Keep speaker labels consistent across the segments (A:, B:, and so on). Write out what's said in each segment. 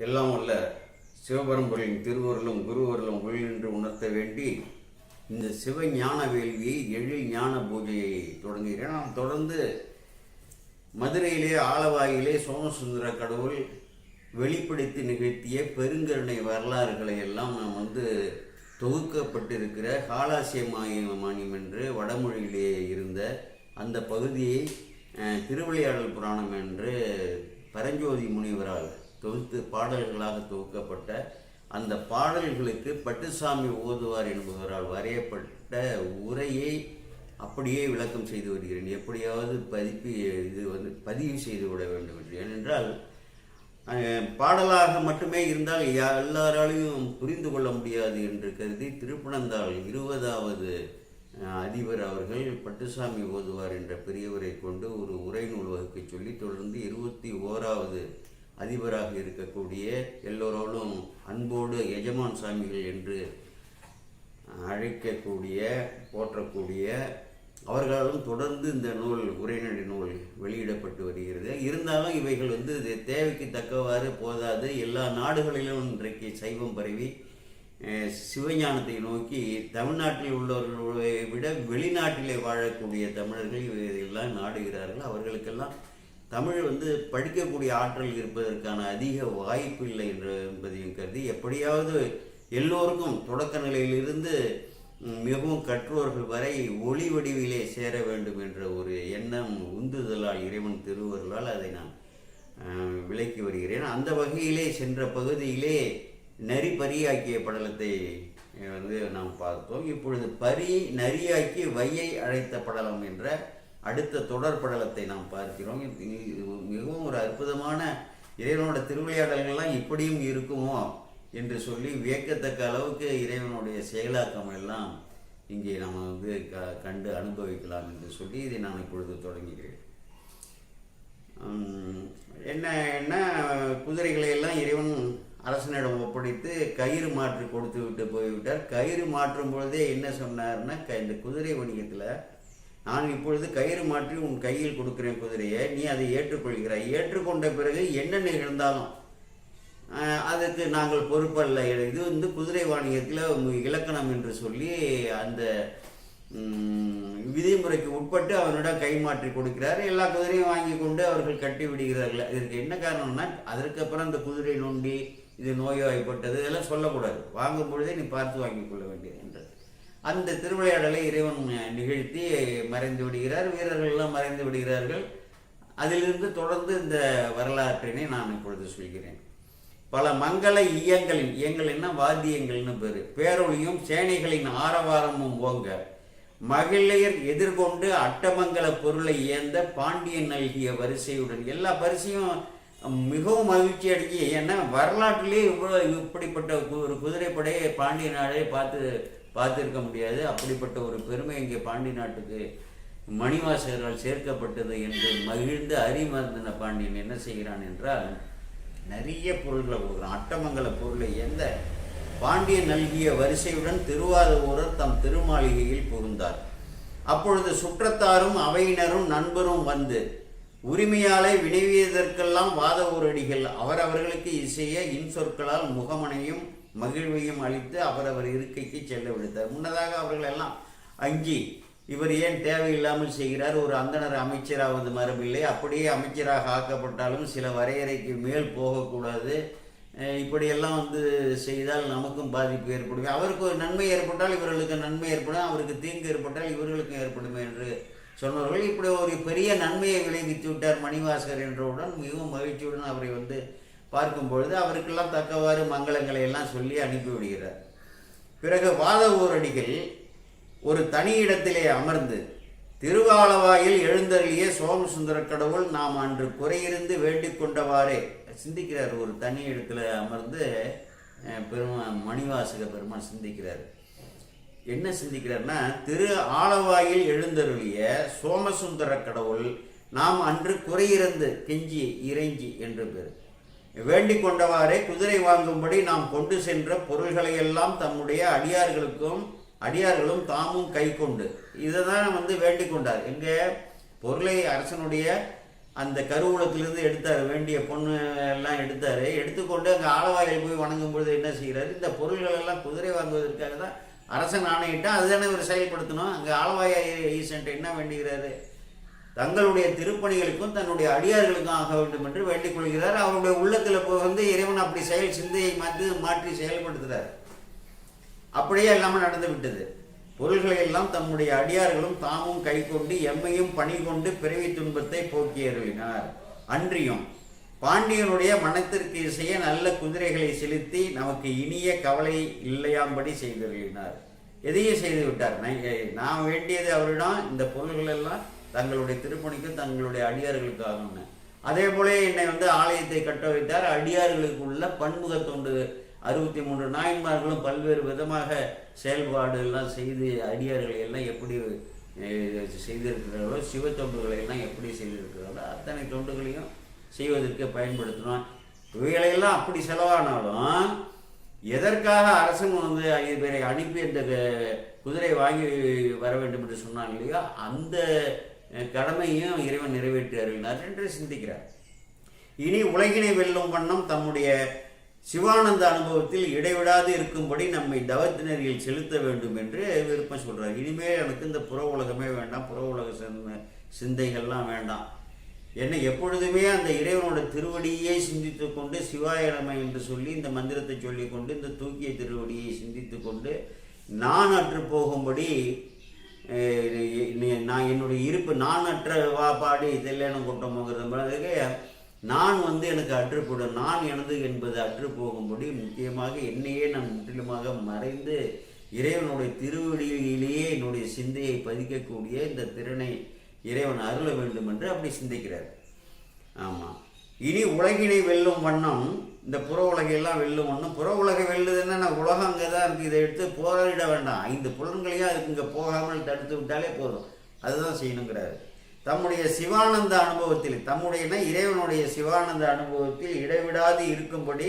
A: எல்லாம் உள்ள சிவபரம்பொருளின் திருவருளும் குருவருளும் உள் என்று உணர்த்த வேண்டி இந்த சிவ ஞான வேள்வியை எழில் ஞான பூஜையை தொடங்குகிறேன். நாம் தொடர்ந்து மதுரையிலே ஆலவாயிலே சோமசுந்தர கடவுள் வெளிப்படுத்தி நிகழ்த்திய பெருங்கருணை வரலாறுகளை எல்லாம் நாம் வந்து தொகுக்கப்பட்டிருக்கிற காலாசிய மானியம் என்று வடமொழியிலே இருந்த அந்த பகுதியை திருவிளையாடல் புராணம் என்று பரஞ்சோதி முனிவரால் தொகுத்து பாடல்களாக தொகுக்கப்பட்ட அந்த பாடல்களுக்கு பட்டுசாமி ஓதுவார் என்பவரால் வரையப்பட்ட உரையை அப்படியே விளக்கம் செய்து வருகிறேன். எப்படியாவது பதிப்பு இது வந்து பதிவு செய்து விட வேண்டும் என்று. ஏனென்றால் பாடலாக மட்டுமே இருந்தால் எல்லாராலையும் புரிந்து கொள்ள முடியாது என்று கருதி திருப்பனந்தாள் இருபதாவது அதிபர் அவர்கள் பட்டுசாமி ஓதுவார் என்ற பெரியவரை கொண்டு ஒரு உரை நூல் வகுக்க சொல்லி தொடர்ந்து இருபத்தி ஓராவது அதிபராக இருக்கக்கூடிய எல்லோரோடும் அன்போடு எஜமான் சாமிகள் என்று அழைக்கக்கூடிய போற்றக்கூடிய அவர்களாலும் தொடர்ந்து இந்த நூல் உரைநடை நூல் வெளியிடப்பட்டு வருகிறது. இருந்தாலும் இவைகள் வந்து இது தேவைக்கு தக்கவாறு போதாது. எல்லா நாடுகளிலும் இன்றைக்கு சைவம் பரவி சிவஞானத்தை நோக்கி தமிழ்நாட்டில் உள்ளவர்களை விட வெளிநாட்டிலே வாழக்கூடிய தமிழர்கள் இதையெல்லாம் நாடுகிறார்கள். அவர்களுக்கெல்லாம் தமிழ் வந்து படிக்கக்கூடிய ஆற்றல் இருப்பதற்கான அதிக வாய்ப்பு இல்லை என்று என்பதையும் கருதி எப்படியாவது எல்லோருக்கும் தொடக்க நிலையிலிருந்து மிகவும் கற்றோர்கள் வரை ஒளி வடிவிலே சேர வேண்டும் என்ற ஒரு எண்ணம் உந்துதலால் இறைவன் திருவருளால் அதை நான் விளக்கி வருகிறேன். அந்த வகையிலே சென்ற பகுதியிலே நரி பரியாக்கிய படலத்தை வந்து நாம் பார்த்தோம். இப்பொழுது பரி நரியாக்கி வையை அழைத்த படலம் என்ற அடுத்த தொடர் படலத்தை நாம் பார்க்கிறோம். மிகவும் ஒரு அற்புதமான இறைவனோட திருவிளையாடல்கள்லாம் இப்படியும் இருக்குமோ என்று சொல்லி வியக்கத்தக்க அளவுக்கு இறைவனுடைய செயலாக்கம் எல்லாம் இங்கே நாம் வந்து க கண்டு அனுபவிக்கலாம் என்று சொல்லி இதை நான் இப்பொழுது தொடங்குகிறேன். என்ன என்ன குதிரைகளை எல்லாம் இறைவன் அரசனிடம் ஒப்படைத்து கயிறு மாற்று கொடுத்து விட்டு போய்விட்டார். கயிறு மாற்றும் பொழுதே என்ன சொன்னார்னா க- இந்த குதிரை வணிகத்தில் நான் இப்பொழுது கயிறு மாற்றி உன் கையில் கொடுக்கிறேன் குதிரையை நீ அதை ஏற்றுக்கொள்கிறாய். ஏற்றுக்கொண்ட பிறகு என்ன நிகழ்ந்தாலும் அதுக்கு நாங்கள் பொறுப்பல்ல. இது வந்து குதிரை வாணிகத்தில் இலக்கணம் என்று சொல்லி அந்த விதிமுறைக்கு உட்பட்டு அவனிடம் கை மாற்றி கொடுக்கிறார். எல்லா குதிரையும் வாங்கி கொண்டு அவர்கள் கட்டி விடுகிறார்கள். இதற்கு என்ன காரணம்னா அதற்கப்புறம் அந்த குதிரை நொண்டி இது நோய்வாய்ப்பட்டது இதெல்லாம் சொல்லக்கூடாது. வாங்கும் பொழுதே நீ பார்த்து வாங்கிக் கொள்ள வேண்டியது. அந்த திருவிளையாடலை இறைவன் நிகழ்த்தி மறைந்து விடுகிறார். வீரர்கள்லாம் மறைந்து விடுகிறார்கள். அதிலிருந்து தொடர்ந்து இந்த வரலாற்றினை நான் இப்பொழுது சொல்கிறேன். பல மங்கள இயங்களின் இயங்களின் என்ன? வாத்தியங்கள்னு பேர். பேரொழியும் சேனைகளின் ஆரவாரமும் ஓங்க. மகளிர் எதிர்கொண்டு அட்டமங்கல பொருளை ஏந்த பாண்டியன் நல்கிய வரிசையுடன் எல்லா பரிசையும் மிகவும் மகிழ்ச்சி அடைஞ்சி ஏன்னா வரலாற்றிலே இவ்வளோ இப்படிப்பட்ட கு- ஒரு குதிரைப்படையை பாண்டிய நாடே பார்த்து பார்த்துருக்க முடியாது. அப்படிப்பட்ட ஒரு பெருமை இங்கே பாண்டி நாட்டுக்கு மணிவாசகரால் சேர்க்கப்பட்டது என்று மகிழ்ந்து அறிமர்ந்தின பாண்டியன். என்ன செய்கிறான் என்றால் நிறைய பொருள்களை கொடுக்குறான். அட்டமங்கல பொருளை எந்த பாண்டியன் நல்கிய வரிசையுடன் திருவாரூரர் தம் திருமாளிகையில் புகுந்தார் அப்பொழுது சுற்றத்தாரும் அவையினரும் நண்பரும் வந்து உரிமையாலே வினைவியதற்கெல்லாம் வாத ஊரடிகள். அவரவர்களுக்கு இசைய இன்சொற்களால் முகமனையும் மகிழ்வையும் அளித்து அவரவர் இருக்கைக்கு செல்ல விடுத்தார். முன்னதாக அவர்கள் எல்லாம் அஞ்சி இவர் ஏன் தேவையில்லாமல் செய்கிறார்? ஒரு அந்தனர் அமைச்சராவது மரபில்லை அப்படியே அமைச்சராக ஆக்கப்பட்டாலும் சில வரையறைக்கு மேல் போகக்கூடாது. இப்படியெல்லாம் வந்து செய்தால் நமக்கும் பாதிப்பு ஏற்படும். அவருக்கு ஒரு நன்மை ஏற்பட்டால் இவர்களுக்கு நன்மை ஏற்படும். அவருக்கு தீங்கு ஏற்பட்டால் இவர்களுக்கும் ஏற்படும் என்று சொன்னவர்கள். இப்படி ஒரு பெரிய நன்மையை விளைவித்து விட்டார் மணிவாசகர் என்றவுடன் மிகவும் மகிழ்ச்சியுடன் அவரை வந்து பார்க்கும் பொழுது அவருக்கெல்லாம் தக்கவாறு மங்களங்களை எல்லாம் சொல்லி அனுப்பிவிடுகிறார் பிறகு வாத ஊரடிகள் ஒரு தனி இடத்திலே அமர்ந்து திருவாலவாயில் எழுந்தருளிய சோமசுந்தர கடவுள் நாம் அன்று குறையிருந்து வேண்டிக் கொண்டவாறே சிந்திக்கிறார் ஒரு தனி இடத்துல அமர்ந்து பெருமா மணிவாசக பெருமான் சிந்திக்கிறார். என்ன சிந்திக்கிறார்னா திரு ஆலவாயில் எழுந்தருளிய சோமசுந்தர கடவுள் நாம் அன்று குறையிறந்து கெஞ்சி இறைஞ்சி என்று பேர். வேண்டிக் கொண்டவாறே குதிரை வாங்கும்படி நாம் கொண்டு சென்ற பொருள்களை எல்லாம் தம்முடைய அடியார்களுக்கும் அடியார்களும் தாமும் கை கொண்டு. இதை தான் வந்து வேண்டிக் கொண்டார் எங்கே? பொருளை அரசனுடைய அந்த கருவூலத்திலிருந்து எடுத்தார். வேண்டிய பொண்ணு எல்லாம் எடுத்தார். எடுத்துக்கொண்டு அங்கே ஆலவாயில் போய் வணங்கும் பொழுது என்ன செய்கிறாரு? இந்த பொருள்கள் எல்லாம் குதிரை வாங்குவதற்காக தான் அரசன் ஆணையிட்டா அதுதானே இவர் செயல்படுத்தணும். அங்கே ஆலவாய ஈசன்ட்டு என்ன வேண்டுகிறாரு? தங்களுடைய திருப்பணிகளுக்கும் தன்னுடைய அடியார்களுக்கும் ஆக வேண்டும் என்று வேண்டிக் கொள்கிறார். அவருடைய உள்ளத்தில் போய் வந்து இறைவன் அப்படி செயல் சிந்தையை மாற்றி மாற்றி செயல்படுத்துகிறார் அப்படியே எல்லாமே நடந்து விட்டது. பொருள்களை எல்லாம் தம்முடைய அடியார்களும் தாமும் கை கொண்டு எம்மையும் பணி கொண்டு பிறவி துன்பத்தை போக்கியருளினார் அன்றியும் பாண்டியனுடைய மனத்திற்கு இசைய நல்ல குதிரைகளை செலுத்தி நமக்கு இனிய கவலை இல்லையாம்படி செய்தருளினார். எதையும் செய்து விட்டார். நான் வேண்டியது அவரிடம் இந்த பொருள்கள் எல்லாம் தங்களுடைய திருப்பணிக்கும் தங்களுடைய அடியார்களுக்காகன்னு. அதே போல என்னை வந்து ஆலயத்தை கட்ட வைத்தார். அடியார்களுக்கு உள்ள பன்முக தொண்டு. அறுபத்தி மூன்று நாயன்மார்களும் பல்வேறு விதமாக செயல்பாடுகள்லாம் செய்து அடியார்களை எல்லாம் எப்படி செய்திருக்கிறார்களோ சிவ தொண்டுகளை எல்லாம் எப்படி செய்திருக்கிறார்களோ அத்தனை தொண்டுகளையும் செய்வதற்கு பயன்படுத்தணும் இவைகளையெல்லாம் அப்படி செலவானாலும் எதற்காக அரசன் வந்து ஐந்து பேரை அனுப்பி இந்த க- குதிரை வாங்கி வர வேண்டும் என்று சொன்னாங்க இல்லையா அந்த கடமையும் இறைவன் நிறைவேற்றி அருளினார் என்று சிந்திக்கிறார். இனி உலகினை வெல்லும் வண்ணம் தம்முடைய சிவானந்த அனுபவத்தில் இடைவிடாது இருக்கும்படி நம்மை தவத்தினரில் செலுத்த வேண்டும் என்று விருப்பம் சொல்கிறார் இனிமேல் எனக்கு இந்த புற உலகமே வேண்டாம் புற உலக சிந்தைகள்லாம் வேண்டாம். என்ன எப்பொழுதுமே அந்த இறைவனோட திருவடியை சிந்தித்து கொண்டு சிவாய என்று சொல்லி இந்த மந்திரத்தை சொல்லிக்கொண்டு இந்த தூக்கிய திருவடியை சிந்தித்து கொண்டு நான் அற்று போகும்படி நான் என்னுடைய இருப்பு நான் அற்ற வா இதெல்லாம் தெல்லேனம் நான் வந்து எனக்கு அற்றுப்படும் நான் எனது என்பது அற்று போகும்படி முக்கியமாக என்னையே நான் முற்றிலுமாக மறைந்து இறைவனுடைய திருவடியிலேயே என்னுடைய சிந்தையை பதிக்கக்கூடிய இந்த திறனை இறைவன் அருள வேண்டும் என்று அப்படி சிந்திக்கிறார். ஆமாம் இனி உலகினை வெல்லும் வண்ணம் இந்த புற உலகையெல்லாம் வெல்லும் வண்ணம் புற உலகை வெல்லுதுன்னா நான் உலகம் தான் இருக்குது இதை எடுத்து போராடிட வேண்டாம். ஐந்து புலன்களையும் அதுக்கு இங்கே போகாமல் தடுத்து விட்டாலே போதும். அதுதான் செய்யணுங்கிறாரு. தம்முடைய சிவானந்த அனுபவத்தில் தம்முடையனா இறைவனுடைய சிவானந்த அனுபவத்தில் இடைவிடாது இருக்கும்படி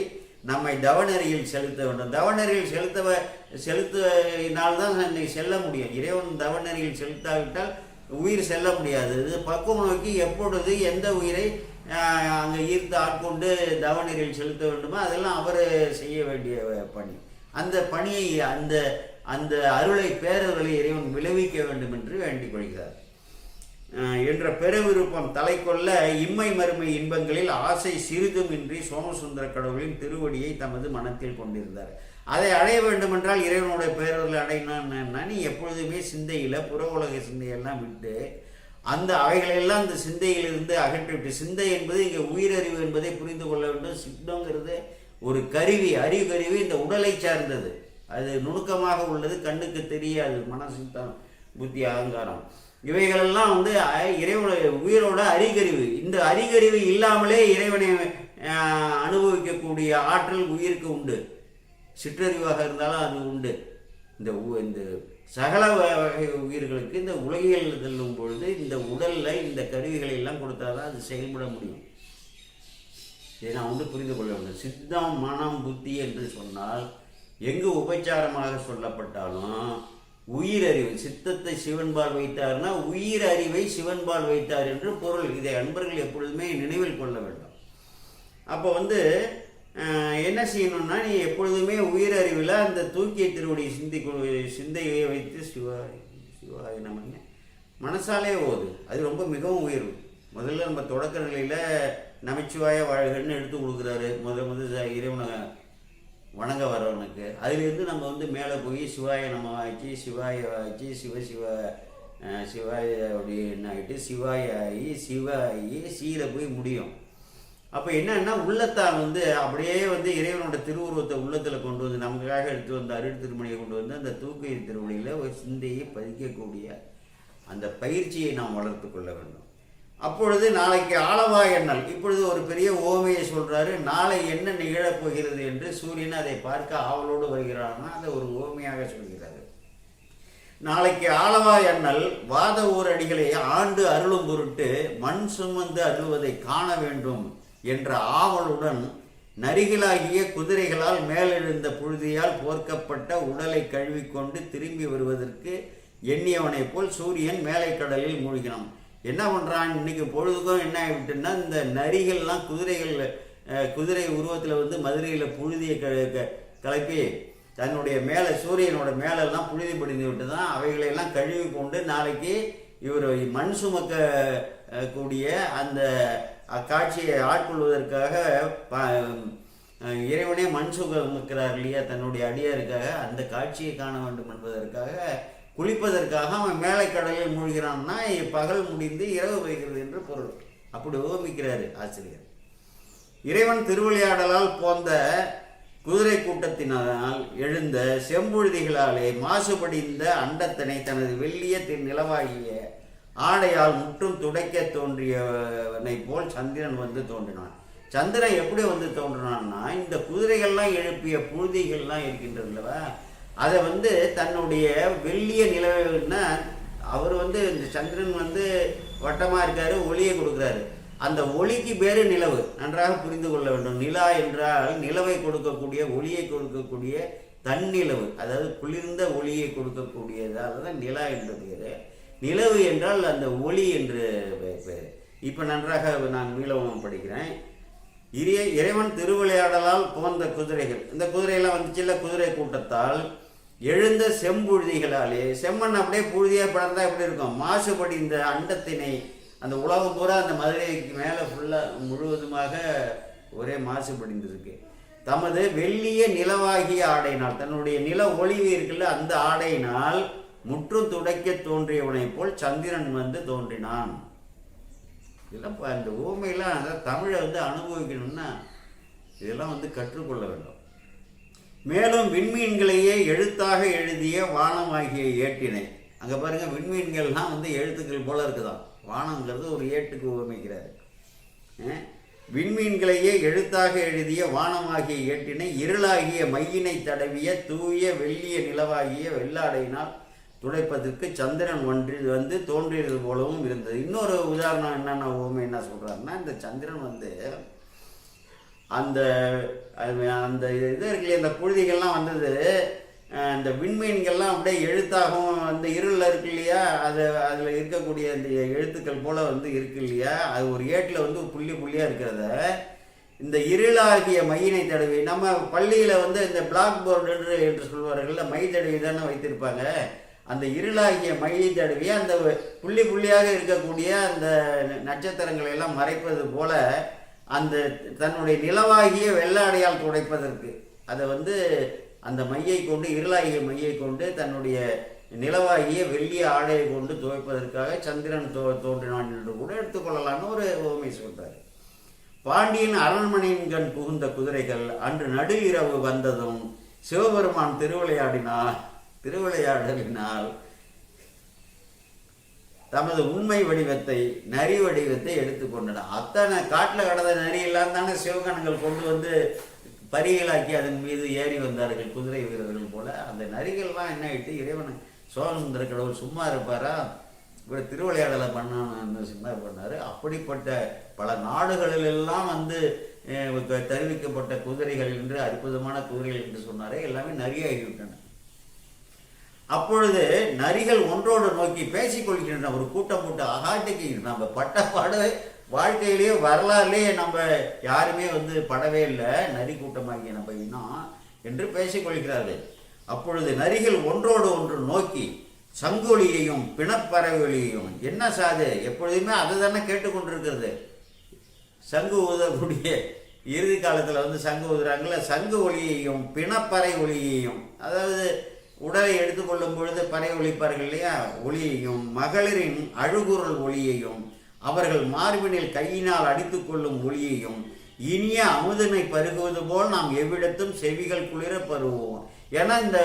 A: நம்மை தவநெறியில் செலுத்த வேண்டும். தவநெறியில் செலுத்த செலுத்தினால்தான் இன்னைக்கு செல்ல முடியும். இறைவன் தவநெறியில் செலுத்தாவிட்டால் உயிர் செல்ல முடியாது. இது பக்குவம் நோக்கி எப்பொழுது எந்த உயிரை அங்கே ஈர்த்து ஆட்கொண்டு தவநெறியில் செலுத்த வேண்டுமோ அதெல்லாம் அவர் செய்ய வேண்டிய பணி. அந்த பணியை அந்த அந்த அருளை பேரர்களை இறைவன் விளைவிக்க வேண்டும் என்று வேண்டிக் கொள்கிறார் என்ற பெருவிருப்பம் தலை கொள்ள இம்மை மறுமை இன்பங்களில் ஆசை சிறிதுமின்றி சோமசுந்தர கடவுளின் திருவடியை தமது மனத்தில் கொண்டிருந்தார். அதை அடைய வேண்டுமென்றால் இறைவனுடைய பேரர்களை அடையணும்னா நீ எப்பொழுதுமே சிந்தையில் புற உலக சிந்தையெல்லாம் விட்டு அந்த அவைகளெல்லாம் அந்த சிந்தையிலிருந்து அகற்றிவிட்டு சிந்தை என்பது இங்கே உயிரறிவு என்பதை புரிந்து கொள்ள வேண்டும். சித்தங்கிறது ஒரு கருவி அறிவு கருவி இந்த உடலை சார்ந்தது. அது நுணுக்கமாக உள்ளது கண்ணுக்கு தெரியாது மனசித்தம் புத்தி அகங்காரம். இவைகளெல்லாம் வந்து அ- இறைவனோட உயிரோட அறிகறிவு இந்த அறிகறிவு இல்லாமலே இறைவனை அனுபவிக்கக்கூடிய ஆற்றல் உயிருக்கு உண்டு. சிற்றறிவாக இருந்தாலும் அது உண்டு. இந்த உ- இந்த சகல வகை உயிர்களுக்கு இந்த உலகியல் செல்லும் பொழுது இந்த உடலில் இந்த கருவிகளை எல்லாம் கொடுத்தாதான் அது செயல்பட முடியும். இதை நான் வந்து புரிந்து கொள்ள வேண்டும். சித்தம் மனம் புத்தி என்று சொன்னால் எங்கு உபச்சாரமாக சொல்லப்பட்டாலும் உயிரறிவு சித்தத்தை சிவன்பால் வைத்தார்னா உயிர் அறிவை சிவன்பால் வைத்தார் என்று பொருள். இதை அன்பர்கள் எப்பொழுதுமே நினைவில் கொள்ள வேண்டும். அப்போ வந்து என்ன செய்யணும்னா நீ எப்பொழுதுமே உயிரறிவில் அந்த தூக்கிய திருவடி சிந்தி சிந்தையை வைத்து சிவாய் சிவாய் நம்ம மனசாலே ஓது. அது ரொம்ப மிகவும் உயர்வு. முதல்ல நம்ம தொடக்க நிலையில் நமச்சிவாய வாழ்கள்னு எடுத்து கொடுக்குறாரு. முதல் முதல் இறைவனை வணங்க வர்றவனுக்கு. அதுலேருந்து நம்ம வந்து மேலே போய் சிவாய நம்ம ஆச்சு சிவாய ஆச்சு சிவ சிவ அஹ், சிவாய அப்படின்னு ஆகிட்டு சிவாய ஆகி சிவாயி ஆகி போய் முடியும். அப்போ என்னன்னா உள்ளத்தால் வந்து அப்படியே வந்து இறைவனோட திருவுருவத்தை உள்ளத்தில் கொண்டு வந்து நமக்காக எடுத்து வந்த அருள் திருமணியை கொண்டு வந்து அந்த தூக்கு திருமணியில் ஒரு சிந்தையை பதிக்கக்கூடிய அந்த பயிற்சியை நாம் வளர்த்து கொள்ள வேண்டும். அப்பொழுது நாளைக்கு ஆளவா எண்ணல் இப்பொழுது ஒரு பெரிய ஓமையை சொல்றாரு நாளை என்ன நிகழப் போகிறது என்று சூரியன் அதை பார்க்க ஆவலோடு வருகிறானா அதை ஒரு ஓமையாக சொல்கிறாரு. நாளைக்கு ஆளவா எண்ணல் வாத ஊரடிகளை ஆண்டு அருளும் பொருட்டு மண் சுமந்து அருள்வதை காண வேண்டும் என்ற ஆவலுடன் நரிகளாகிய குதிரைகளால் மேலெழுந்த புழுதியால் போர்க்கப்பட்ட உடலை கழுவிக்கொண்டு திரும்பி வருவதற்கு எண்ணியவனைப் போல் சூரியன் மேலை கடலில் மூழ்கினான். என்ன பண்ணுறான் இன்றைக்கி பொழுதுக்கும் என்ன ஆகிவிட்டுன்னா இந்த நரிகள்லாம் குதிரைகள் குதிரை உருவத்தில் வந்து மதுரையில் புழுதியை க க- கலப்பி தன்னுடைய மேலே சூரியனோட மேலெல்லாம் புழுதி படிந்து விட்டு தான் அவைகளையெல்லாம் கழுவி கொண்டு நாளைக்கு இவர் மண் சுமக்க கூடிய அந்த அக்காட்சியை ஆட்கொள்வதற்காக ப- இறைவனே மண் சுமக்கிறார் இல்லையா? தன்னுடைய அடியாருக்காக அந்த காட்சியை காண வேண்டும் என்பதற்காக குளிப்பதற்காக அவன் மேலை கடலில் மூழ்கிறான்னா பகல் முடிந்து இரவு வைக்கிறது என்று பொருள். அப்படி ஓமிக்கிறாரு ஆசிரியர். இறைவன் திருவிளையாடலால் போந்த குதிரை கூட்டத்தினால் எழுந்த செம்புழுதிகளாலே மாசுபடிந்த அண்டத்தினை தனது வெள்ளிய தின் நிலவாகிய ஆடையால் முற்றும் துடைக்க தோன்றியவனை போல் சந்திரன் வந்து தோன்றினான். சந்திரன் எப்படி வந்து தோன்றினான்னா இந்த குதிரைகள்லாம் எழுப்பிய புழுதிகள்லாம் இருக்கின்றதுல்லவா அதை வந்து தன்னுடைய வெள்ளிய நிலவுன்னா அவர் வந்து இந்த சந்திரன் வந்து வட்டமாக இருக்காரு ஒளியை கொடுக்குறாரு. அந்த ஒளிக்கு பேர் நிலவு. நன்றாக புரிந்து கொள்ள வேண்டும். நிலா என்றால் நிலவை கொடுக்கக்கூடிய ஒளியை கொடுக்கக்கூடிய தன்னிலவு. அதாவது குளிர்ந்த ஒளியை கொடுக்கக்கூடியதால் தான் நிலா என்று பேர். நிலவு என்றால் அந்த ஒளி என்று பெயர் இப்போ நன்றாக நான் மீளவும் படிக்கிறேன். இறைய இறைவன் திருவிளையாடலால் போந்த குதிரைகள். இந்த குதிரையெல்லாம் வந்துச்சுல்ல குதிரை கூட்டத்தால். எழுந்த செம்புழுதிகளாலே செம்மண் அப்படியே புழுதியாக படர்ந்தா எப்படி இருக்கும்? மாசுபடி இந்த அண்டத்தினை அந்த உலகம் பூரா அந்த மதுரைக்கு மேலே ஃபுல்லாக முழுவதுமாக ஒரே மாசுபடிந்திருக்கு. தமது வெள்ளிய நிலவாகிய ஆடையினால் தன்னுடைய நில ஒளிவு இருக்குல்ல அந்த ஆடையினால் முற்றும் துடைக்க தோன்றியவனைப் போல் சந்திரன் வந்து தோன்றினான். இதெல்லாம் இப்போ அந்த ஊமையெல்லாம் அதாவது தமிழை வந்து அனுபவிக்கணும்னா இதெல்லாம் வந்து கற்றுக்கொள்ள வேண்டும். மேலும் விண்மீன்களையே எழுத்தாக எழுதிய வானமாகிய ஏட்டினை அங்கே பாருங்க விண்மீன்கள்லாம் வந்து எழுத்துக்கள் போல இருக்குதான். வானங்கிறது ஒரு ஏட்டுக்கு உவமைக்கிறாரு. விண்மீன்களையே எழுத்தாக எழுதிய வானமாகிய ஏட்டினை இருளாகிய மையினை தடவிய தூய வெள்ளிய நிலவாகிய வெள்ளாடையினால் துடைப்பதற்கு சந்திரன் ஒன்றில் வந்து தோன்றியது போலவும் இருந்தது. இன்னொரு உதாரணம் என்னென்ன உவமை என்ன சொல்கிறாருன்னா இந்த சந்திரன் வந்து அந்த அது அந்த இது இருக்கு இந்த புழுதிகள்லாம் வந்தது இந்த விண்மீன்கள்லாம் அப்படியே எழுத்தாகவும் அந்த இருளில் இருக்கு இல்லையா அது அதில் இருக்கக்கூடிய அந்த எழுத்துக்கள் போல் வந்து இருக்கு இல்லையா அது ஒரு ஏட்டில் வந்து புள்ளி புள்ளியாக இருக்கிறத இந்த இருளாகிய மையினை தடவி நம்ம பள்ளியில் வந்து இந்த பிளாக் போர்டு என்று என்று மை தடவி தானே வைத்திருப்பாங்க. அந்த இருளாகிய மையை தடவி அந்த புள்ளி புள்ளியாக இருக்கக்கூடிய அந்த நட்சத்திரங்களை எல்லாம் மறைப்பது போல அந்த தன்னுடைய நிலவாகிய வெள்ளாடையால் துடைப்பதற்கு. அதை வந்து அந்த மையை கொண்டு இருளாகிய மையை கொண்டு தன்னுடைய நிலவாகிய வெள்ளிய ஆடையை கொண்டு துவைப்பதற்காக சந்திரன் தோ தோன்றினான் என்று கூட எடுத்துக்கொள்ளலாம்னு ஒரு ஓமை சொல்றாரு. பாண்டியன் அரண்மனையின் கண் புகுந்த குதிரைகள் அன்று நடு இரவு வந்ததும் சிவபெருமான் திருவிளையாடினால் திருவிளையாடலினால் தமது உண்மை வடிவத்தை நரி வடிவத்தை எடுத்துக்கொண்டன அத்தனை காட்டில் கடந்த நரி எல்லாம் தானே சிவகணங்கள் கொண்டு வந்து பரிகளாக்கி அதன் மீது ஏறி வந்தார்கள் குதிரை வீரர்கள் போல. அந்த நரிகள்லாம் என்ன ஆயிட்டு இறைவன் சோழசுந்தர கடவுள் சும்மா இருப்பாரா? இவர் திருவிளையாடலை பண்ணணும்னு சும்மா பண்ணார்? அப்படிப்பட்ட பல நாடுகளிலெல்லாம் வந்து தெரிவிக்கப்பட்ட குதிரைகள் என்று அற்புதமான குதிரைகள் என்று சொன்னாரே. எல்லாமே நரியாகிவிட்டன. அப்பொழுது நரிகள் ஒன்றோடு நோக்கி பேசிக்கொள்கின்றன. ஒரு கூட்டம் போட்டு அகாட்டிக்கு நம்ம பட்ட பாடு வாழ்க்கையிலேயே வரலாறுலேயே நம்ம யாருமே வந்து படவே இல்லை. நரி கூட்டமாகிய நம்ம இனம் என்று பேசிக்கொள்கிறார்கள். அப்பொழுது நரிகள் ஒன்றோடு ஒன்று நோக்கி சங்கொலியையும் பிணப்பறவைகளையும் என்ன சாது? எப்பொழுதுமே அதை தானே கேட்டுக்கொண்டிருக்கிறது. சங்கு ஊதக்கூடிய இறுதி காலத்தில் வந்து சங்கு ஊதுறாங்கல்ல? சங்கு ஒளியையும் பிணப்பறை ஒளியையும் அதாவது உடலை எடுத்துக்கொள்ளும் பொழுது பறை ஒழிப்பார்கள் இல்லையா? ஒளியையும் மகளிரின் அழுகுரல் ஒளியையும் அவர்கள் மார்பினில் கையினால் அடித்து கொள்ளும் ஒளியையும் இனிய அமுதனை பருகுவது போல் நாம் எவ்விடத்தும் செவிகள் குளிர பருகுவோம் ஏன்னா இந்த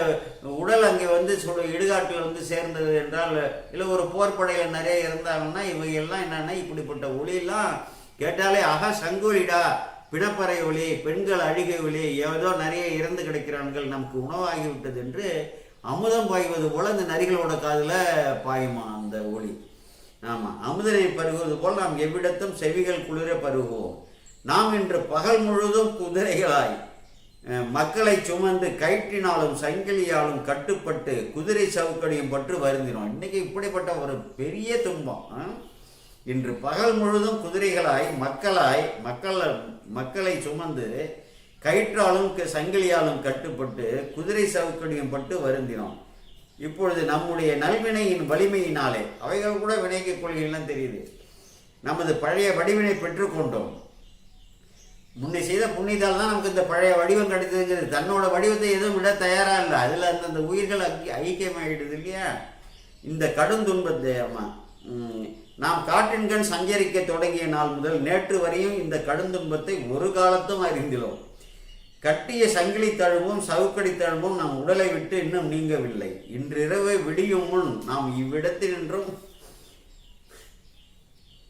A: உடல் அங்கே வந்து சுட இடுகாட்டில் வந்து சேர்ந்தது என்றால் இல்லை ஒரு போர்ப்படையில் நிறைய இருந்தாங்கன்னா இவையெல்லாம் என்னென்னா இப்படிப்பட்ட ஒளியெல்லாம் கேட்டாலே ஆகா சங்கொலிடா பிணப்பறை ஒளி பெண்கள் அழுகை ஒளி ஏதோ நிறைய இறந்து கிடக்கிறான்கள் நமக்கு உணவாகிவிட்டது என்று அமுதம் பாய்வது போல் இந்த நரிகளோட காதில் பாயுமா அந்த ஒளி? ஆமாம் அமுதனை பருகுவது போல் நாம் எவ்விடத்தும் செவிகள் குளிர பருகுவோம். நாம் இன்று பகல் முழுதும் குதிரைகளாய் மக்களை சுமந்து கயிற்றினாலும் சங்கிலியாலும் கட்டுப்பட்டு குதிரை சவுக்கடியும் பற்று வருந்தினோம். இன்றைக்கி இப்படிப்பட்ட ஒரு பெரிய துன்பம் இன்று பகல் முழுதும் குதிரைகளாய் மக்களாய் மக்கள் மக்களை சுமந்து கயிற்றாலும் க- சங்கிலியாலும் கட்டுப்பட்டு குதிரை சவுக்கடியும் பட்டு வருந்தினோம். இப்பொழுது நம்முடைய நல்வினையின் வலிமையினாலே அவைகள் கூட வினைக்கு கொள்கைகள்லாம் தெரியுது. நமது பழைய வடிவினை பெற்றுக்கொண்டோம் முன்னே செய்த புண்ணியத்தால் தான் நமக்கு இந்த பழைய வடிவம் கிடைத்ததுங்கிறது. தன்னோட வடிவத்தை எதுவும் விட தயாராக இல்லை. அதில் அந்தந்த உயிர்கள் ஐக்கிய ஐக்கியமாயிடுது இல்லையா? இந்த கடும் துன்பத்தை அம்மா நாம் காற்றின்கண் சஞ்சரிக்க தொடங்கிய நாள் முதல் நேற்று வரையும் இந்த கடும் துன்பத்தை ஒரு காலத்தும் அறிந்திலோம். கட்டிய சங்கிலி தழுவும் சவுக்கடி தழுவும் நம் உடலை விட்டு இன்னும் நீங்கவில்லை. இன்றிரவு விடியும் முன் நாம் இவ்விடத்தினின்றும்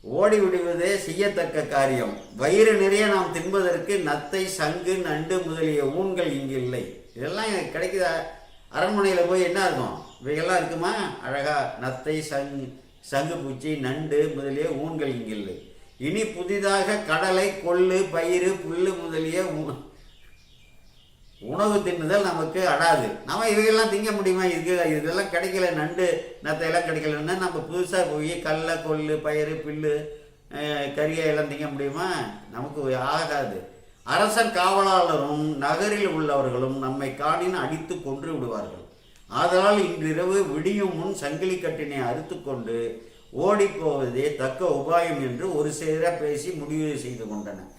A: ஓடி விடுவதே செய்யத்தக்க காரியம். வயிறு நிறைய நாம் தின்பதற்கு நத்தை சங்கு நண்டு முதலிய ஊன்கள் இங்கு இல்லை. இதெல்லாம் எனக்கு கிடைக்குதா? அரண்மனையில் போய் என்ன இருக்கும்? இவைகள்லாம் இருக்குமா? அழகா நத்தை சங் சங்கு பூச்சி நண்டு முதலிய ஊன்கள் இங்கு இல்லை. இனி புதிதாக கடலை கொள்ளு பயிறு புல்லு முதலிய ஊ- உணவு தின்னுதல் நமக்கு அடாது. நம்ம இவையெல்லாம் திங்க முடியுமா? இது இதெல்லாம் கிடைக்கல நண்டு நத்தையெல்லாம் கிடைக்கலன்னா நம்ம புதுசாக போய் கடல கொள்ளு பயிறு பில்லு கறியெல்லாம் எல்லாம் திங்க முடியுமா? நமக்கு ஆகாது. அரசன் காவலாளரும் நகரில் உள்ளவர்களும் நம்மை காணின் அடித்து கொன்று விடுவார்கள். ஆதலால் இன்றிரவு விடியும் முன் சங்கிலி கட்டினை அறுத்து கொண்டு ஓடிப்போவதே தக்க உபாயம் என்று ஒரு சேர பேசி முடிவு செய்து கொண்டனர்.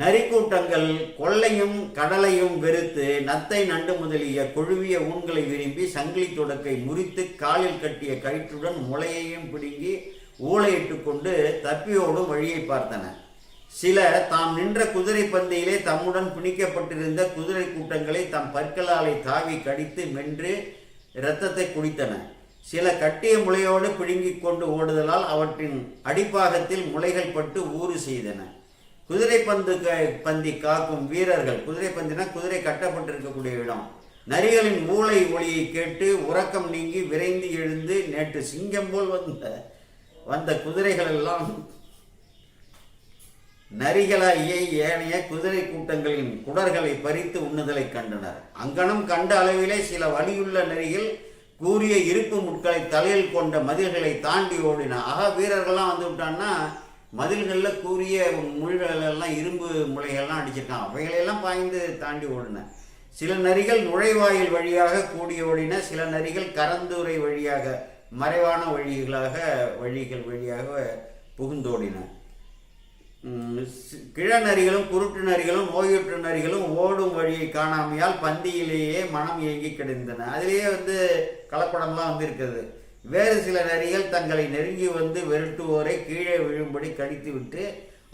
A: நரிக்கூட்டங்கள் கொள்ளையும் கடலையும் வெறுத்து நத்தை நண்டு முதலிய கொழுவிய ஊன்களை விரும்பி சங்கிலி தொடக்கை முறித்து காலில் கட்டிய கயிற்றுடன் முளையையும் பிடுங்கி ஊளையிட்டு கொண்டு தப்பியோடும் வழியை பார்த்தன சில தாம் நின்ற குதிரை பந்தியிலே தம்முடன் பிணிக்கப்பட்டிருந்த குதிரை கூட்டங்களை தம் பற்களாலை தாவி கடித்து மென்று இரத்தத்தை குடித்தன சில கட்டிய முளையோடு பிடுங்கிக் கொண்டு ஓடுதலால் அவற்றின் அடிப்பாகத்தில் முளைகள் பட்டு ஊறு செய்தன. குதிரை பந்து க- பந்தி காக்கும் வீரர்கள். குதிரை பந்தினா குதிரை கட்டப்பட்டிருக்கக்கூடிய இடம். நரிகளின் மூளை ஒளியை கேட்டு உறக்கம் நீங்கி விரைந்து எழுந்து நேற்று சிங்கம் போல் வந்த வந்த குதிரைகள் எல்லாம் நரிகளாகிய ஏனைய குதிரை கூட்டங்களின் குடர்களை பறித்து உண்ணுதலை கண்டனர். அங்கனம் கண்ட அளவிலே சில வழியுள்ள நரிகள் கூறிய இருப்பு முட்களை தலையில் கொண்ட மதில்களை தாண்டி ஓடின. ஆக வீரர்கள்லாம் வந்து விட்டான்னா மதில்களில் கூறிய முள்கள் எல்லாம் இரும்பு முளைகள்லாம் அடிச்சிருக்கான். அவைகளையெல்லாம் பாய்ந்து தாண்டி ஓடின சில நரிகள் நுழைவாயில் வழியாக கூடி ஓடின சில நரிகள் கரந்துரை வழியாக மறைவான வழிகளாக வழிகள் வழியாக புகுந்தோடின. கிழ நரிகளும் கிழநரிகளும் குருட்டு நரிகளும் நோயுற்ற நரிகளும் ஓடும் வழியை காணாமையால் பந்தியிலேயே மனம் ஏங்கி கிடந்தன. அதிலேயே வந்து கலப்படம்லாம் வந்திருக்குது. வேறு சில நரிகள் தங்களை நெருங்கி வந்து விரட்டுவோரை கீழே விழும்படி கடித்துவிட்டு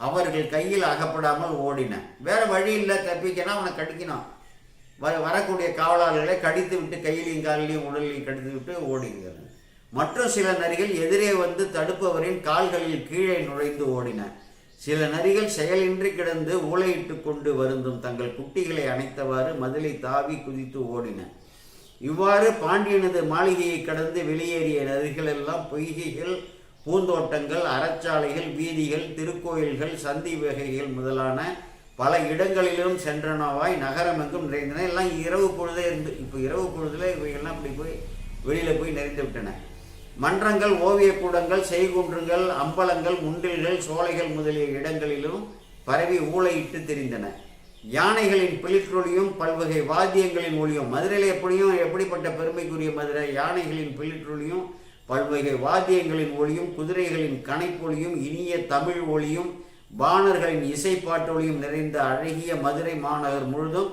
A: அவர்கள் கையில் அகப்படாமல் ஓடின. வேற வழி இல்லை தப்பிக்கனா அவனை கடிக்கணும். வ வரக்கூடிய காவலாளர்களை கடித்து விட்டு கையிலையும் காலிலையும் உடலையும் கடித்து விட்டு ஓடுகிறது மற்றும் சில நரிகள் எதிரே வந்து தடுப்பவரின் கால்களில் கீழே நுழைந்து ஓடின. சில நரிகள் செயலின்றி கிடந்து ஊளையிட்டு கொண்டு வருந்தும். தங்கள் குட்டிகளை அணைத்தவாறு மதிலை தாவி குதித்து ஓடின. இவ்வாறு பாண்டியனது மாளிகையை கடந்து வெளியேறிய நதிகள் எல்லாம் பொய்கைகள் பூந்தோட்டங்கள் அறச்சாலைகள் வீதிகள் திருக்கோயில்கள் சந்தி வகைகள் முதலான பல இடங்களிலும் சென்றனவாய் நகரமெங்கும் நிறைந்தன. எல்லாம் இரவு பொழுதே இருந்து இப்போ இரவு பொழுதுல இவைகள்லாம் இப்படி போய் வெளியில் போய் நிறைந்து விட்டன. மன்றங்கள் ஓவியக் கூடங்கள் செய்குன்றுகள் அம்பலங்கள் முண்டில்கள் சோலைகள் முதலிய இடங்களிலும் பரவி ஊழையிட்டு தெரிந்தன. யானைகளின் பிளிற்றொலியும் பல்வகை வாத்தியங்களின் ஒளியும். மதுரையில் எப்படியும் எப்படிப்பட்ட பெருமைக்குரிய மதுரை யானைகளின் பிளிற்றொலியும் பல்வகை வாத்தியங்களின் ஒளியும் குதிரைகளின் கணைப்பொழியும் இனிய தமிழ் ஒளியும் பாணர்களின் இசைப்பாட்டொலியும் நிறைந்த அழகிய மதுரை மாநகர் முழுதும்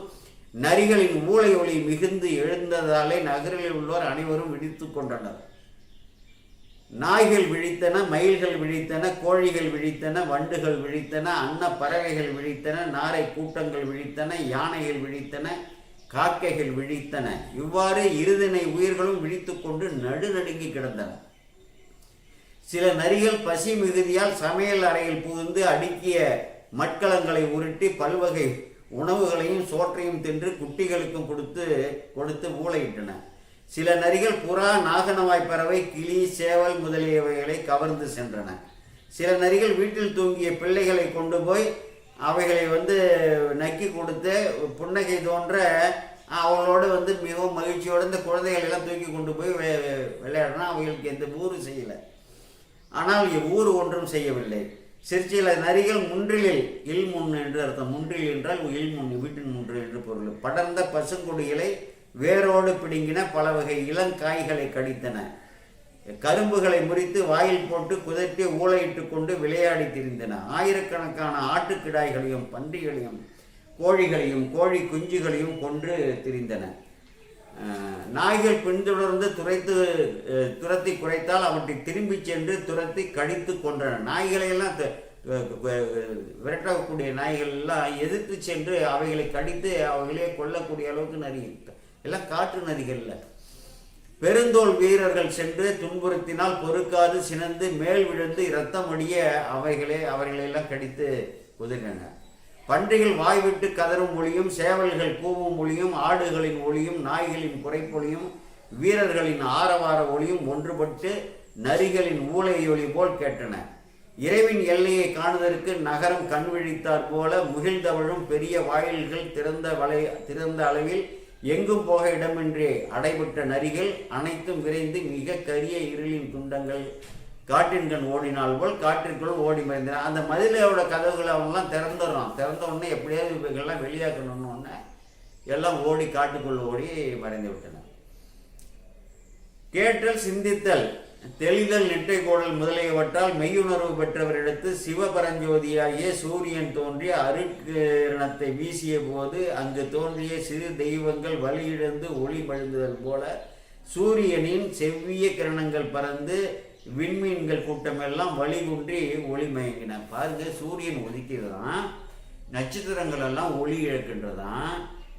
A: நரிகளின் ஊளை ஒளி மிகுந்து எழுந்ததாலே நகரில் உள்ளோர் அனைவரும் விடுத்து கொண்டனர். நாய்கள் விழித்தன மயில்கள் விழித்தன கோழிகள் விழித்தன வண்டுகள் விழித்தன அன்ன பறவைகள் விழித்தன நாரை கூட்டங்கள் விழித்தன யானைகள் விழித்தன காக்கைகள் விழித்தன. இவ்வாறு இருதினை உயிர்களும் விழித்துக்கொண்டு நடுநடுங்கி கிடந்தன. சில நரிகள் பசி மிகுதியால் சமையல் அறையில் புகுந்து அடுக்கிய மட்கலங்களை உருட்டி பல்வகை உணவுகளையும் சோற்றையும் தின்று குட்டிகளுக்கும் கொடுத்து கொடுத்து ஊழையிட்டன சில நரிகள் புறா நாகனவாய் பறவை கிளி சேவல் முதலியவைகளை கவர்ந்து சென்றன. சில நரிகள் வீட்டில் தூங்கிய பிள்ளைகளை கொண்டு போய் அவைகளை வந்து நக்கி கொடுத்து புன்னகை தோன்ற அவங்களோடு வந்து மிகவும் மகிழ்ச்சியோடு இந்த குழந்தைகள் எல்லாம் தூக்கி கொண்டு போய் வெ- விளையாடினா அவைகளுக்கு எந்த ஊரும் செய்யலை. ஆனால் ஊர் ஒன்றும் செய்யவில்லை. சிற்சில நரிகள் முன்றிலில் இல் முன் என்று அர்த்தம். முன்றில் என்றால் இல் முன் வீட்டின் முன்றில் என்று பொருள். படர்ந்த பசுங்கொடிகளை வேரோடு பிடுங்கின பல வகை இளங்காய்களை கடித்தன. கரும்புகளை முறித்து வாயில் போட்டு குதட்டி ஊழையிட்டு கொண்டு விளையாடி திரிந்தன. ஆயிரக்கணக்கான ஆட்டுக்கிடாய்களையும் பன்றிகளையும் கோழிகளையும் கோழி குஞ்சுகளையும் கொன்று திரிந்தன. நாய்கள் பின்தொடர்ந்து துரைத்து துரத்தி குறைத்தால் அவற்றை திரும்பிச் சென்று துரத்தி கடித்து கொன்றன. நாய்களை எல்லாம் விரட்டக்கூடிய நாய்கள் எல்லாம் எதிர்த்து சென்று அவைகளை கடித்து அவைகளே கொல்லக்கூடிய அளவுக்கு நிறைய எல்லாம் காற்று நரிகள்ல பெருந்தோல் வீரர்கள் சென்று துன்புறுத்தினால் பொறுக்காது சினந்து மேல் விழுந்து இரத்தம் அடிய அவைகளே அவர்களையெல்லாம் கடித்து குதிர்ந்தன. பன்றிகள் வாய் விட்டு கதறும் மொழியும் சேவல்கள் கூவும் மொழியும் ஆடுகளின் ஒளியும் நாய்களின் குறைப்பொழியும் வீரர்களின் ஆரவார ஒளியும் ஒன்றுபட்டு நரிகளின் ஊளை ஒளி போல் கேட்டன. இறைவின் எல்லையை காணுவதற்கு நகரம் கண் விழித்தாற் போல முகிழ்ந்தவழும் பெரிய வாயில்கள் திறந்த வலை திறந்த அளவில் எங்கும் போக இடமின்றி அடைபட்ட நரிகள் அனைத்தும் விரைந்து மிக கரிய இருளின் துண்டங்கள் காட்டின்கண் ஓடினால் போல் காட்டிற்குள் ஓடி மறைந்தன. அந்த மதிலையோட கதவுகளை அவங்கெல்லாம் திறந்துடுறான். திறந்த உடனே எப்படியாவது இவைகள்லாம் வெளியாக்கணும்னு உடனே எல்லாம் ஓடி காட்டுக்குள் ஓடி மறைந்து விட்டன. கேட்டல் சிந்தித்தல் தெளிதல் நெட்டை கோடல் முதலியவற்றால் மெய்யுணர்வு பெற்றவரிடத்து சிவபரஞ்சோதியாகிய சூரியன் தோன்றிய அருக்கிரணத்தை வீசிய போது அங்கு தோன்றிய சிறு தெய்வங்கள் வழியிழந்து ஒளி மழுந்துதல் போல சூரியனின் செவ்விய கிரணங்கள் பறந்து விண்மீன்கள் கூட்டமெல்லாம் வழிகுன்றி ஒளி மயங்கின. பாருங்க சூரியன் ஒதுக்கிறதான் நட்சத்திரங்கள் எல்லாம் ஒளி இழக்கின்றதான்.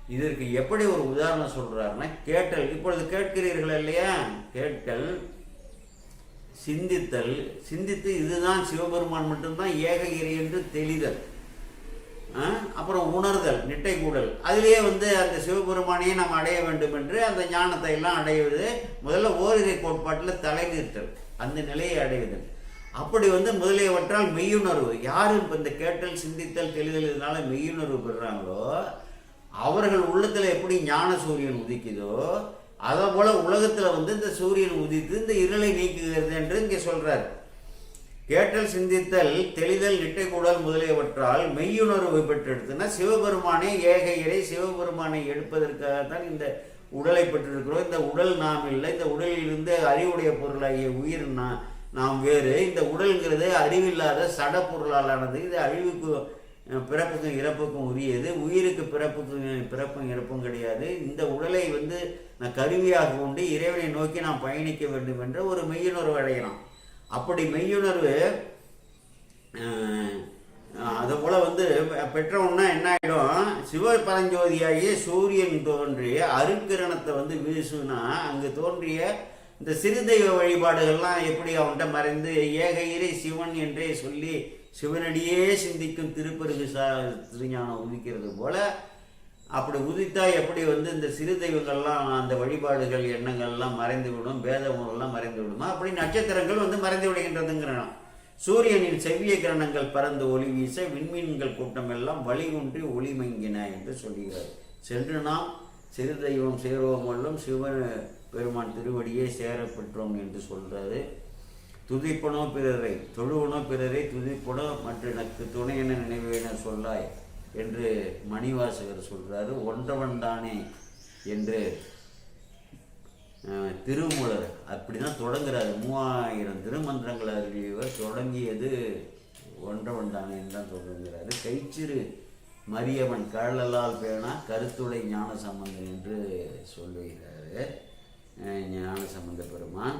A: இதற்கு எப்படி ஒரு உதாரணம் சொல்றாருன்னா கேட்டல். இப்பொழுது கேட்கிறீர்கள் இல்லையா? கேட்கல் சிந்தித்தல் சிந்தித்து இதுதான் சிவபெருமான் மட்டும்தான் ஏககிரி என்று தெளிதல். அப்புறம் உணர்தல் நிட்டை கூடல் அதிலேயே வந்து அந்த சிவபெருமானையே நாம் அடைய வேண்டும் என்று அந்த ஞானத்தை எல்லாம் அடைவது முதல்ல ஓரிரை கோட்பாட்டில் தலைநிறுத்தல் அந்த நிலையை அடைவதல் அப்படி வந்து முதலியவற்றால் மெய்யுணர்வு. யார் இப்போ இந்த கேட்டல் சிந்தித்தல் தெளிதல் இதனால மெய்யுணர்வு பெறுறாங்களோ அவர்கள் உள்ளத்தில் எப்படி ஞான சூரியன் உதிக்குதோ அதை போல் உலகத்தில் வந்து இந்த சூரியன் உதித்து இந்த இருளை நீக்குகிறது என்று இங்கே சொல்கிறார் கேட்டல் சிந்தித்தல் தெளிதல் நிட்டைக்கூடல் முதலியவற்றால் மெய்யுணர்வு பெற்றெடுத்துனா சிவபெருமானே ஏக இறை சிவபெருமானை எடுப்பதற்காகத்தான் இந்த உடலை பெற்றிருக்கிறோம். இந்த உடல் நாம் இல்லை இந்த உடலிலிருந்து அறிவுடைய பொருளாகிய உயிர் நான் நாம் வேறு. இந்த உடல்ங்கிறது அறிவில்லாத சட பொருளாலானது இது அழிவுக்கு பிறப்புக்கும் இறப்புக்கும் உரியது. உயிருக்கு பிறப்புக்கும் பிறப்பும் இறப்பும் கிடையாது. இந்த உடலை வந்து நான் கருவியாக கொண்டு இறைவனை நோக்கி நாம் பயணிக்க வேண்டும் என்ற ஒரு மெய்யுணர்வு அடையலாம். அப்படி மெய்யுணர்வு அதை போல் வந்து பெற்றவுடனே என்ன ஆகிடும் சிவ பரஞ்சோதியாகிய சூரியன் தோன்றிய அருக்கிரணத்தை வந்து வீசுனா அங்கு தோன்றிய இந்த சிறு தெய்வ வழிபாடுகள்லாம் எப்படி அவன்கிட்ட மறைந்து ஏக இறை சிவன் என்றே சொல்லி சிவனடியே சிந்திக்கும் திருப்பெருகு சா திருஞானம் உதிக்கிறது போல அப்படி உதித்தா எப்படி வந்து இந்த சிறு தெய்வங்கள்லாம் அந்த வழிபாடுகள் எண்ணங்கள்லாம் மறைந்து விடும் வேத உணர்வுலாம் மறைந்து விடுமா அப்படி நட்சத்திரங்கள் வந்து மறைந்து விடுகின்றதுங்கிறான். சூரியனின் செவ்விய கிரணங்கள் பறந்து ஒளி வீச விண்மீன்கள் கூட்டம் எல்லாம் வழிகுன்றி ஒளிமங்கின என்று சொல்கிறார். சென்று நாம் சிறு தெய்வம் சேருவோம் வல்லும் சிவன் பெருமான் திருவடியே சேரப்பெற்றோம் என்று சொல்கிறது துதிப்பனோ பிறரை தொழுவனோ பிறரை துதிப்பனோ மற்ற எனக்கு துணை என நினைவேன சொல்லாய் என்று மணிவாசகர் சொல்கிறாரு ஒன்றவன் தானே என்று திருமூலர் அப்படிதான் தொடங்குறாரு. மூவாயிரம் திருமந்திரங்கள் அருளியவர் தொடங்கியது ஒன்றவன் தானே என்று தான் தொடங்குகிறாரு கைச்சிறு மரியவன் கழலால் பேணா கருத்துடை ஞான சம்பந்தன் என்று சொல்லுகிறாரு. ஞான சம்பந்த பெருமான்.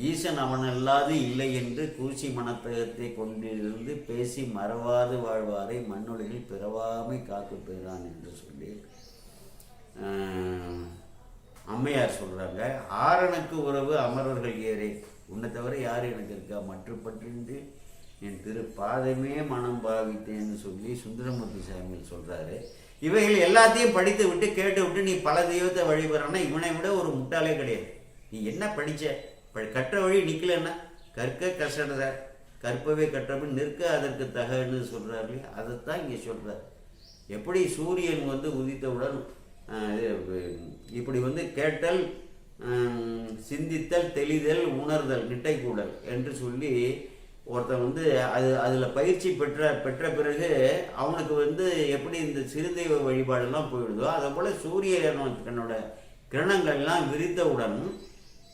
A: ஈசன் அவனல்லாது இல்லை என்று கூசி மனத்தகத்தை கொண்டிருந்து பேசி மறவாது வாழ்வாரை மண்ணுலகில் பிறவாமை காத்து பெறான் என்று சொல்லி அம்மையார் சொல்கிறாங்க ஆரனுக்கு உறவு அமரர்கள் ஏறே. உன்னை தவிர யார் எனக்கு இருக்கா? மற்ற என் திரு பாதமே மனம் பாவித்தேன்னு சொல்லி சுந்தரமூர்த்தி சாமி சொல்கிறாரு இவைகள் எல்லாத்தையும் படித்து விட்டு கேட்டு விட்டு நீ பல தெய்வத்தை வழிபடுறன்னா இவனை விட ஒரு முட்டாளே கிடையாது. நீ என்ன படித்த கற்ற வழி நிற்கலன்னா கற்க கசடுற கற்பவே கற்றபின் நிற்க அதற்கு தகன்னு சொல்கிறார் இல்லையா அதைத்தான் இங்கே சொல்கிறார் எப்படி சூரியன் வந்து உதித்தவுடன் இப்படி வந்து கேட்டல் சிந்தித்தல் தெளிதல் உணர்தல் நிட்டைக்கூடல் என்று சொல்லி ஒருத்தன் வந்து அது அதில் பயிற்சி பெற்ற பெற்ற பிறகு அவனுக்கு வந்து எப்படி இந்த சிறுதெய்வ வழிபாடெல்லாம் போயிடுதோ அதை போல் சூரியன் தன்னோட கிரணங்கள்லாம் விரித்தவுடன்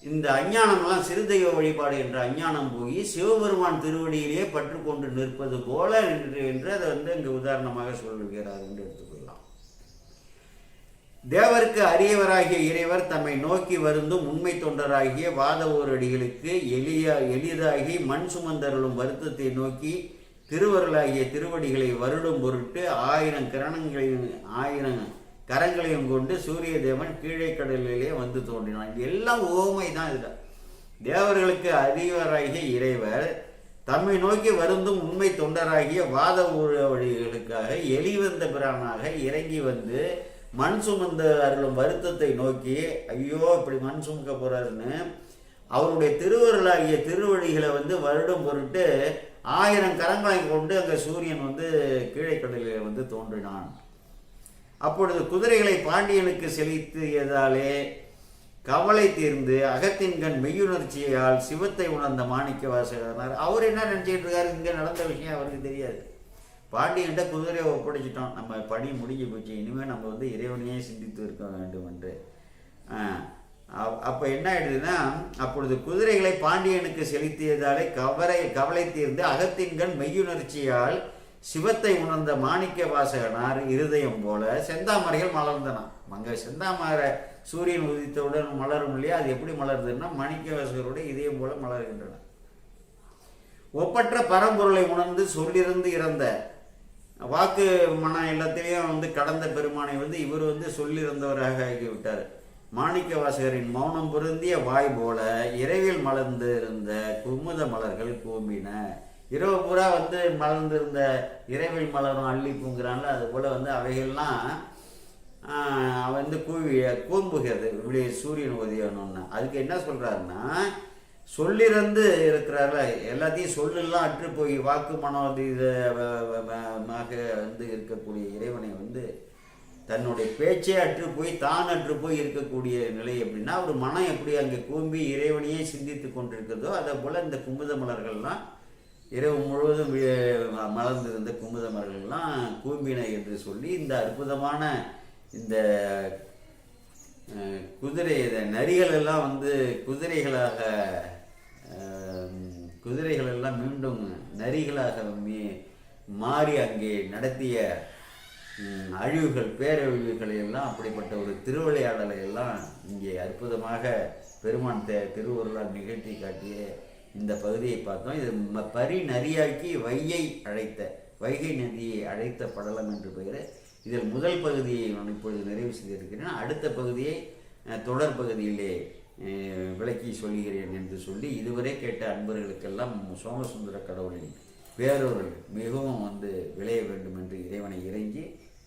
A: இந்த அஞ்ஞானம்லாம் சிறுதெய்வ வழிபாடு என்ற அஞ்ஞானம் போய் சிவபெருமான் திருவடியிலேயே பற்று கொண்டு நிற்பது போல என்று என்று அதை வந்து இங்கே உதாரணமாக சொல்லுகிறார் என்று எடுத்துக்கொள்ளலாம். தேவருக்கு அரியவராகிய இறைவர் தம்மை நோக்கி வருந்தும் உண்மை தொண்டராகிய வாத ஓரடிகளுக்கு எளிய எளிதாகி மண் சுமந்தருளும் வருத்தத்தை நோக்கி திருவருளாகிய திருவடிகளை வருடும் பொருட்டு ஆயிரம் கிரணங்களின் ஆயிரம் கரங்களையும் கொண்டு சூரிய தேவன் கீழே கடலிலே வந்து தோன்றினான். இது எல்லாம் ஓமை தான் இதுல. தேவர்களுக்கு அதிபராகிய இறைவர் தம்மை நோக்கி வருந்தும் உண்மை தொண்டராகிய வாத வழிகளுக்காக எளிவந்த பிரானாக இறங்கி வந்து மண் சுமந்த அருளும் வருத்தத்தை நோக்கி ஐயோ இப்படி மண் சுமக்க போறாருன்னு அவருடைய திருவருளாகிய திருவழிகளை வந்து வருடம் பொருட்டு ஆயிரம் கரங்களை கொண்டு அங்கே சூரியன் வந்து கீழே கடலில் வந்து தோன்றினான். அப்பொழுது குதிரைகளை பாண்டியனுக்கு செலுத்தியதாலே கவலை தீர்ந்து அகத்தின் கண் மெய்யுணர்ச்சியால் சிவத்தை உணர்ந்த மாணிக்க வாசகனார். அவர் என்ன நினச்சிட்டு இருக்காரு? இங்கே நடந்த விஷயம் அவருக்கு தெரியாது. பாண்டியன்கிட்ட குதிரையை ஒப்படைச்சிட்டோம். நம்ம பணி முடிஞ்சு போச்சு. இனிமேல் நம்ம வந்து இறைவனையே சிந்தித்து இருக்க வேண்டும் என்று. அப்போ என்ன ஆயிடுதுன்னா அப்பொழுது குதிரைகளை பாண்டியனுக்கு செலுத்தியதாலே கவலை கவலை தீர்ந்து அகத்தின்கண் மெய்யுணர்ச்சியால் சிவத்தை உணர்ந்த மாணிக்க வாசகனார் இருதயம் போல செந்தாமரைகள் மலர்ந்தனாம் மங்க செந்தாமரை சூரியன் உதித்தவுடன் மலரும் இல்லையா? அது எப்படி மலருதுன்னா மாணிக்க வாசகருடைய இதயம் போல மலர்கின்றன. ஒப்பற்ற பரம்பொருளை உணர்ந்து சொல்லிருந்து இறந்த வாக்கு மனம் எல்லாத்திலையும் வந்து கடந்த பெருமானை வந்து இவர் வந்து சொல்லியிருந்தவராக ஆகிவிட்டார் மாணிக்க வாசகரின் மௌனம் பொருந்திய வாய் போல இரவில் மலர்ந்து இருந்த குமுத மலர்கள் கூம்பின. இரவு பூரா வந்து மலர்ந்திருந்த இரவில் மலரும் அள்ளி பூங்குறான்ல அது போல் வந்து அவைகள்லாம் வந்து கூவி கூம்புகிறது இப்படி சூரியன் உதயணும்னு. அதுக்கு என்ன சொல்கிறாருன்னா சொல்லிருந்து இருக்கிறார்ல எல்லாத்தையும் சொல்லெல்லாம் அற்று போய் வாக்கு மனோதி வந்து இருக்கக்கூடிய இறைவனை வந்து தன்னுடைய பேச்சே அற்று போய் தான் அற்று போய் இருக்கக்கூடிய நிலை எப்படின்னா ஒரு மனம் எப்படி அங்கே கூம்பி இறைவனையே சிந்தித்து கொண்டிருக்கிறதோ அதே போல் இந்த குமுத மலர்கள்லாம் இரவு முழுவதும் மலர்ந்திருந்த குமுத மலர்கள்லாம் கூம்பின என்று சொல்லி இந்த அற்புதமான இந்த குதிரை இத நரிகள் எல்லாம் வந்து குதிரைகளாக குதிரைகளெல்லாம் குதிரைகள் எல்லாம் மீண்டும் நரிகளாக மீ மாறி அங்கே நடத்திய அழிவுகள் பேரழிவுகளை எல்லாம் அப்படிப்பட்ட ஒரு திருவிளையாடலை எல்லாம் இங்கே அற்புதமாக பெருமான் தே திருவருளால் நிகழ்த்தி காட்டிய இந்த பகுதியை பார்த்தோம். இது பரி நரியாக்கி வையை அழைத்த வைகை நதியை அழைத்த படலம் என்று பெயர். இதில் முதல் பகுதியை நான் இப்பொழுது நிறைவு செய்திருக்கிறேன். அடுத்த பகுதியை தொடர் பகுதியிலே விளக்கி சொல்கிறேன் என்று சொல்லி இதுவரை கேட்ட அன்பர்களுக்கெல்லாம் சோமசுந்தர கடவுளின் வேறொரு மிகவும் வந்து விளைய வேண்டும் என்று இறைவனை இறங்கி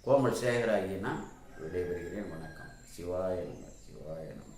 A: கோமல் சேகராகி நான் விடைபெறுகிறேன். வணக்கம். சிவாய நம சிவாய நம.